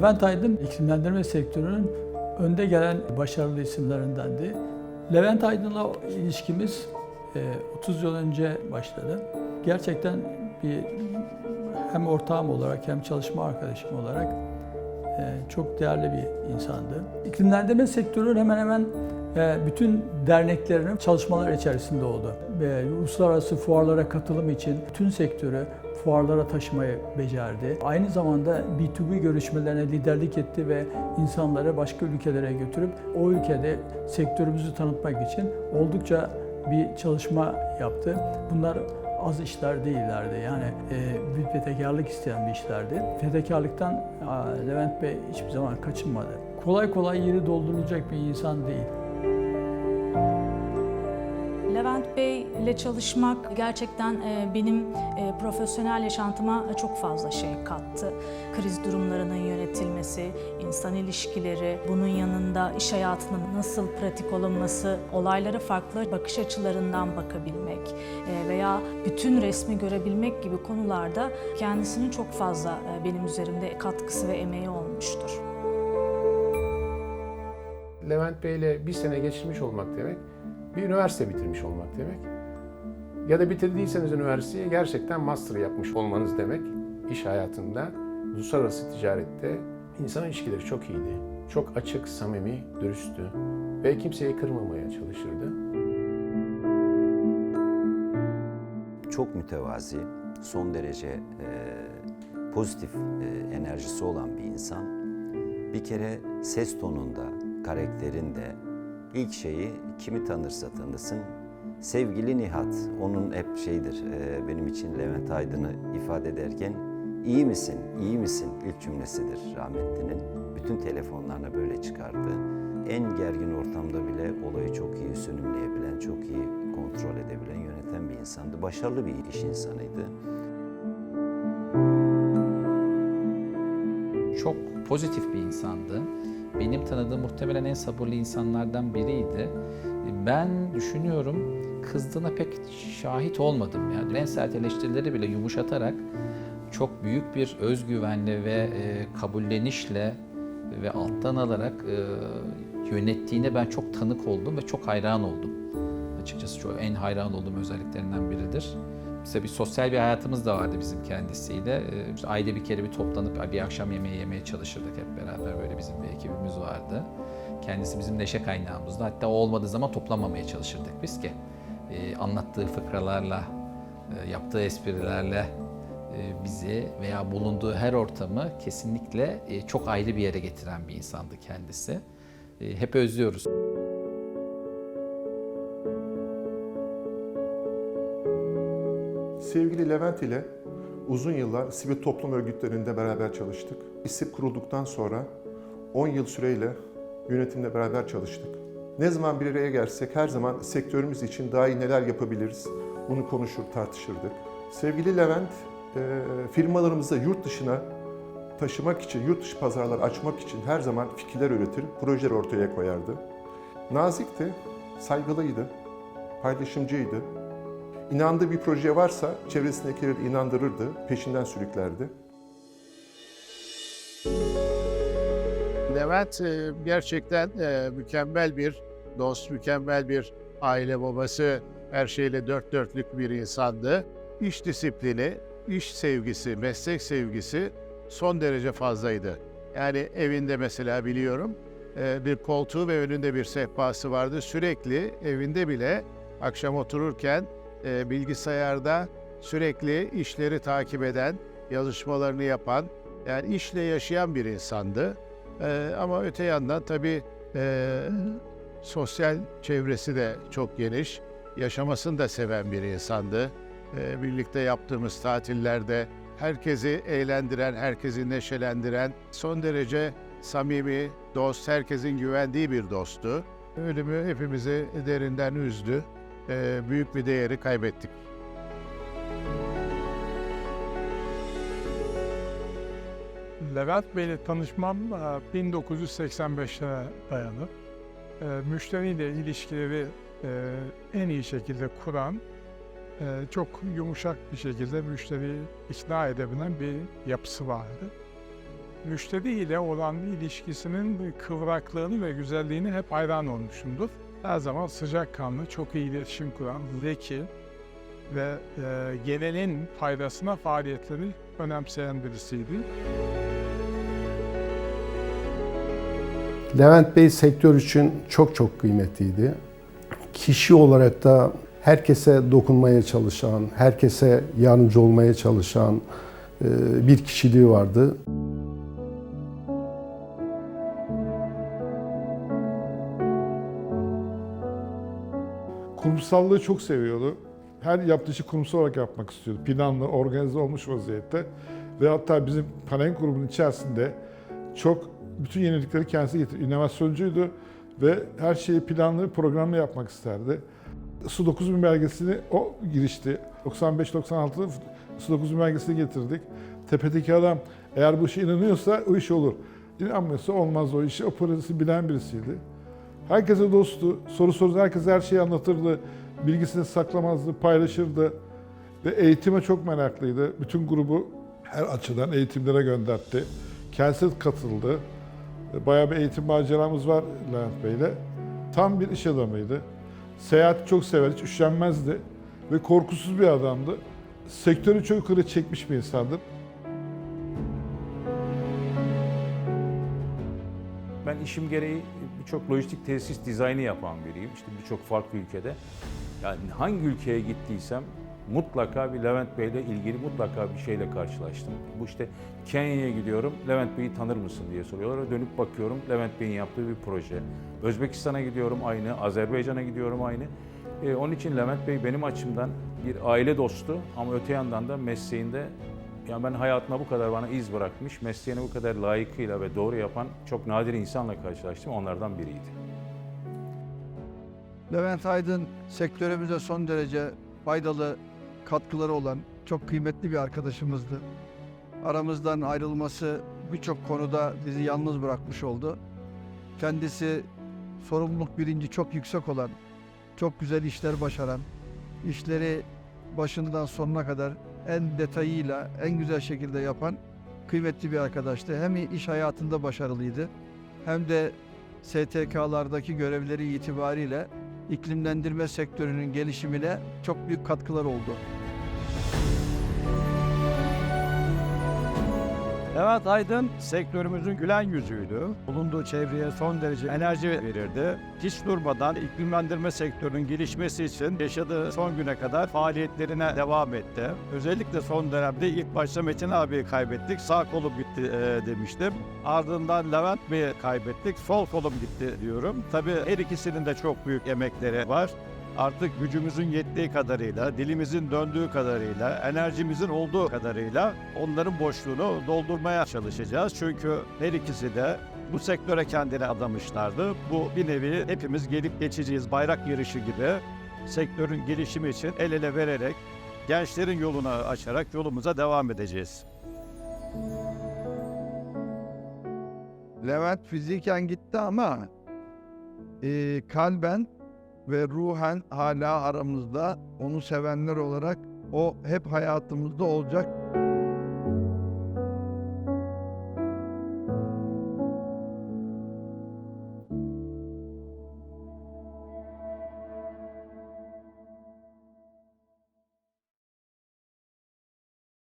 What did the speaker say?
Levent Aydın iklimlendirme sektörünün önde gelen başarılı isimlerindendi. Levent Aydın'la ilişkimiz e, 30 yıl önce başladı. Gerçekten bir hem ortağım olarak hem çalışma arkadaşım olarak e, çok değerli bir insandı. İklimlendirme sektörü hemen hemen e, bütün derneklerinin çalışmalar içerisinde oldu. Uluslararası fuarlara katılım için bütün sektörü fuarlara taşımayı becerdi. Aynı zamanda B2B görüşmelerine liderlik etti ve insanları başka ülkelere götürüp o ülkede sektörümüzü tanıtmak için oldukça bir çalışma yaptı. Bunlar az işler değillerdi. Yani e, bir fedakarlık isteyen bir işlerdi. Fedakarlıktan a, Levent Bey hiçbir zaman kaçınmadı. Kolay kolay yeri doldurulacak bir insan değil. İle çalışmak gerçekten e, benim e, profesyonel yaşantıma çok fazla şey kattı. Kriz durumlarının yönetilmesi, insan ilişkileri, bunun yanında iş hayatının nasıl pratik olunması, olaylara farklı bakış açılarından bakabilmek e, veya bütün resmi görebilmek gibi konularda kendisinin çok fazla benim üzerimde katkısı ve emeği olmuştur. Levent Bey'le bir sene geçirmiş olmak demek, bir üniversite bitirmiş olmak demek. Ya da bitirdiyseniz üniversiteyi gerçekten master yapmış olmanız demek. İş hayatında, uluslararası ticarette insan ilişkileri çok iyiydi. Çok açık, samimi, dürüsttü ve kimseyi kırmamaya çalışırdı. çok mütevazi, son derece e, pozitif e, enerjisi olan bir insan. Bir kere ses tonunda, karakterinde ilk şeyi kimi tanırsa tanısın. Sevgili Nihat, onun hep şeydir e, benim için Levent Aydın'ı ifade ederken iyi misin, iyi misin ilk cümlesidir rahmetlinin. Bütün telefonlarına böyle çıkardı. En gergin ortamda bile olayı çok iyi sönümleyebilen, çok iyi kontrol edebilen, yöneten bir insandı. Başarılı bir iş insanıydı. çok pozitif bir insandı. Benim tanıdığım muhtemelen en sabırlı insanlardan biriydi. Ben düşünüyorum kızdığına pek şahit olmadım. Yani en sert eleştirileri bile yumuşatarak çok büyük bir özgüvenle ve e, kabullenişle ve alttan alarak e, yönettiğine ben çok tanık oldum ve çok hayran oldum. Açıkçası çok en hayran olduğum özelliklerinden biridir. Mesela bir sosyal bir hayatımız da vardı bizim kendisiyle. İşte ayda bir kere bir toplanıp bir akşam yemeği yemeye çalışırdık hep beraber. Böyle bizim bir ekibimiz vardı. Kendisi bizim neşe kaynağımızdı. Hatta o olmadığı zaman toplanmamaya çalışırdık biz ki. Ee, anlattığı fıkralarla, e, yaptığı esprilerle e, bizi veya bulunduğu her ortamı kesinlikle e, çok ayrı bir yere getiren bir insandı kendisi. Hep özlüyoruz. Sevgili Levent ile uzun yıllar sivil toplum örgütlerinde beraber çalıştık. İSİP kurulduktan sonra 10 yıl süreyle yönetimle beraber çalıştık. Ne zaman bir araya gelsek her zaman sektörümüz için daha iyi neler yapabiliriz bunu konuşur, tartışırdık. Sevgili Levent, e, firmalarımızı yurt dışına taşımak için, yurt dışı pazarlar açmak için her zaman fikirler üretir, projeler ortaya koyardı. Nazikti, saygılıydı, paylaşımcıydı. İnandığı bir proje varsa çevresindekileri de inandırırdı, peşinden sürüklerdi. Levent gerçekten mükemmel bir dost, mükemmel bir aile babası, her şeyle dört dörtlük bir insandı. İş disiplini, iş sevgisi, meslek sevgisi son derece fazlaydı. Yani evinde mesela biliyorum bir koltuğu ve önünde bir sehpası vardı. Sürekli evinde bile akşam otururken bilgisayarda sürekli işleri takip eden, yazışmalarını yapan, yani işle yaşayan bir insandı. Ee, ama öte yandan tabii e, sosyal çevresi de çok geniş. Yaşamasını da seven bir insandı. Ee, birlikte yaptığımız tatillerde herkesi eğlendiren, herkesi neşelendiren, son derece samimi, dost, herkesin güvendiği bir dosttu. Ölümü hepimizi derinden üzdü. Ee, büyük bir değeri kaybettik. Levent Bey ile tanışmam e, 1985'e dayanır. E, Müşteriyle ilişkileri e, en iyi şekilde kuran, e, çok yumuşak bir şekilde müşteriyi ikna edebilen bir yapısı vardı. müşteri ile olan ilişkisinin kıvraklığını ve güzelliğini hep hayran olmuşumdur. Her zaman sıcakkanlı, çok iyi iletişim kuran, zeki ve e, genelin faydasına faaliyetleri önemseyen birisiydi. Levent Bey sektör için çok çok kıymetliydi. Kişi olarak da herkese dokunmaya çalışan, herkese yardımcı olmaya çalışan e, bir kişiliği vardı. Kurumsallığı çok seviyordu. Her yaptığı işi kurumsal olarak yapmak istiyordu. Planlı, organize olmuş vaziyette. Ve hatta bizim Panenk grubunun içerisinde çok bütün yenilikleri kendisi getirdi. İnovasyоncuydu ve her şeyi planlı, programlı yapmak isterdi. Su 9000 belgesini o girişti. 95-96'da Su 9000 belgesini getirdik. Tepedeki adam eğer bu işe inanıyorsa o iş olur. İnanmıyorsa olmaz o işi. O projesi bilen birisiydi. Herkese dosttu. Soru sorduğunda herkese her şeyi anlatırdı. Bilgisini saklamazdı, paylaşırdı. Ve eğitime çok meraklıydı. Bütün grubu her açıdan eğitimlere gönderdi. Kendisi katıldı. Bayağı bir eğitim maceramız var Levent Bey'le. Tam bir iş adamıydı. Seyahati çok sever, hiç üşenmezdi. Ve korkusuz bir adamdı. Sektörü çok yukarı çekmiş bir insandı. Ben işim gereği birçok lojistik tesis dizaynı yapan biriyim. İşte birçok farklı ülkede. Yani hangi ülkeye gittiysem mutlaka bir Levent Bey'le ilgili mutlaka bir şeyle karşılaştım. Bu işte Kenya'ya gidiyorum, Levent Bey'i tanır mısın diye soruyorlar. Dönüp bakıyorum, Levent Bey'in yaptığı bir proje. Özbekistan'a gidiyorum aynı, Azerbaycan'a gidiyorum aynı. Ee, onun için Levent Bey benim açımdan bir aile dostu ama öte yandan da mesleğinde yani ben hayatımda bu kadar bana iz bırakmış, mesleğini bu kadar layıkıyla ve doğru yapan çok nadir insanla karşılaştım. Onlardan biriydi. Levent Aydın sektörümüze son derece faydalı katkıları olan çok kıymetli bir arkadaşımızdı. Aramızdan ayrılması birçok konuda bizi yalnız bırakmış oldu. Kendisi sorumluluk bilinci çok yüksek olan, çok güzel işler başaran, işleri başından sonuna kadar en detayıyla, en güzel şekilde yapan kıymetli bir arkadaştı. Hem iş hayatında başarılıydı hem de STK'lardaki görevleri itibariyle iklimlendirme sektörünün gelişimine çok büyük katkılar oldu. Levent Aydın sektörümüzün gülen yüzüydü. Bulunduğu çevreye son derece enerji verirdi. Hiç durmadan iklimlendirme sektörünün gelişmesi için yaşadığı son güne kadar faaliyetlerine devam etti. Özellikle son dönemde ilk başta Metin abiyi kaybettik. Sağ kolum gitti e, demiştim. Ardından Levent Bey'i kaybettik. Sol kolum gitti diyorum. Tabii her ikisinin de çok büyük emekleri var. Artık gücümüzün yettiği kadarıyla, dilimizin döndüğü kadarıyla, enerjimizin olduğu kadarıyla onların boşluğunu doldurmaya çalışacağız. Çünkü her ikisi de bu sektöre kendini adamışlardı. Bu bir nevi hepimiz gelip geçeceğiz bayrak yarışı gibi sektörün gelişimi için el ele vererek gençlerin yolunu açarak yolumuza devam edeceğiz. Levent fiziken gitti ama e, kalben ve ruhen hala aramızda. Onu sevenler olarak o hep hayatımızda olacak